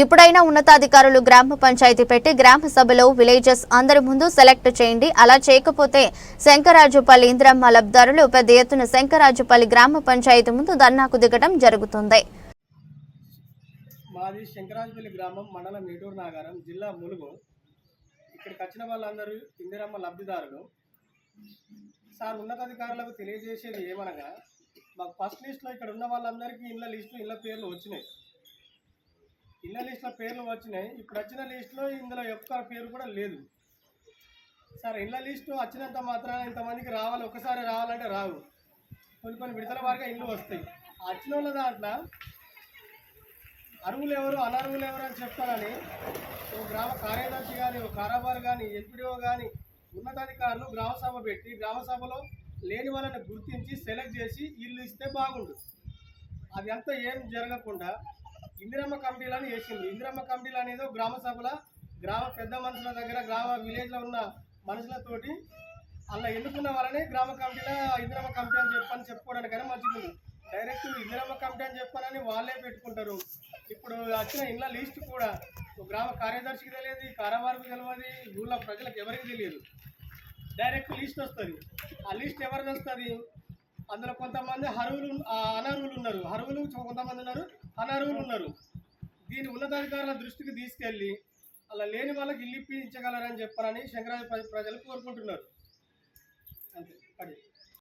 ఇప్పుడైనా ఉన్నతాధికారులు గ్రామ పంచాయతీ పెట్టి గ్రామ సభలో విలేజెస్ అందరి ముందు సెలెక్ట్ చేయండి. అలా చేయకపోతే శంకరాజుపల్లి ఇంద్రమ్మ లబ్ధారులు పెద్ద ఎత్తున శంకరాజుపల్లి గ్రామ పంచాయతీ ముందు ధర్నాకు దిగడం జరుగుతుంది. మాది శంకరాజుపల్లి గ్రామం మండలం మేటూరు నాగారం జిల్లా ములుగు. ఇక్కడికి వచ్చిన వాళ్ళందరూ ఇందిరమ్మ లబ్ధిదారులు. సార్ ఉన్నతాధికారులకు తెలియజేసేది ఏమనగా మాకు ఫస్ట్ లిస్ట్లో ఇక్కడ ఉన్న వాళ్ళందరికీ ఇళ్ళ లిస్టు ఇళ్ళ పేర్లు వచ్చినాయి. ఇళ్ళ లిస్టులో పేర్లు వచ్చినాయి. ఇప్పుడు వచ్చిన లిస్టులో ఇందులో ఒక్క పేరు కూడా లేదు. సార్ ఇళ్ళ లిస్టు వచ్చినంత మాత్రాన ఇంతమందికి రావాలి ఒకసారి రావాలంటే రావు. కొన్ని కొన్ని విడతల వారిగా ఇల్లు వస్తాయి. వచ్చిన వాళ్ళ దాంట్లో అరువులు ఎవరు అనర్వులు ఎవరు అని చెప్తారని ఓ గ్రామ కార్యదర్శి కానీ ఓ కారాబార్ కానీ ఎంపీడీఓ కానీ ఉన్నతాధికారులు గ్రామ సభ పెట్టి గ్రామ సభలో లేని వాళ్ళని గుర్తించి సెలెక్ట్ చేసి ఇల్లు ఇస్తే బాగుండు. అది అంతా ఏం జరగకుండా ఇందిరమ్మ కమిటీలను వేసింది ఇందిరమ్మ కమిటీలు అనేది గ్రామ సభల గ్రామ పెద్ద మనుషుల దగ్గర గ్రామ విలేజ్లో ఉన్న మనుషులతోటి అలా ఎన్నుకున్న వాళ్ళని గ్రామ కమిటీలో ఇందిరమ్మ కమిటీ అని చెప్పని చెప్పుకోవడానికైనా మంచిది డైరెక్ట్ ఇందిరమ్మ కమిటీ అని చెప్పానని వాళ్ళే పెట్టుకుంటారు. ఇప్పుడు వచ్చిన ఇళ్ళ లిస్ట్ కూడా గ్రామ కార్యదర్శికి తెలియదు కారవారికి తెలియదు ఊళ్ళో ప్రజలకు ఎవరికి తెలియదు. డైరెక్ట్ లిస్ట్ వస్తుంది. ఆ లిస్ట్ ఎవరిది వస్తుంది? అందులో కొంతమంది హరువులు అనర్హులు ఉన్నారు. హరువులు కొంతమంది ఉన్నారు. అనర్హులు ఉన్నారు. దీని ఉన్నతాధికారుల దృష్టికి తీసుకెళ్ళి అలా లేని వాళ్ళకి ఇల్లు ఇప్పించగలరని చెప్పారని శంకరాజు ప్రజలు కోరుకుంటున్నారు. అంతే. అది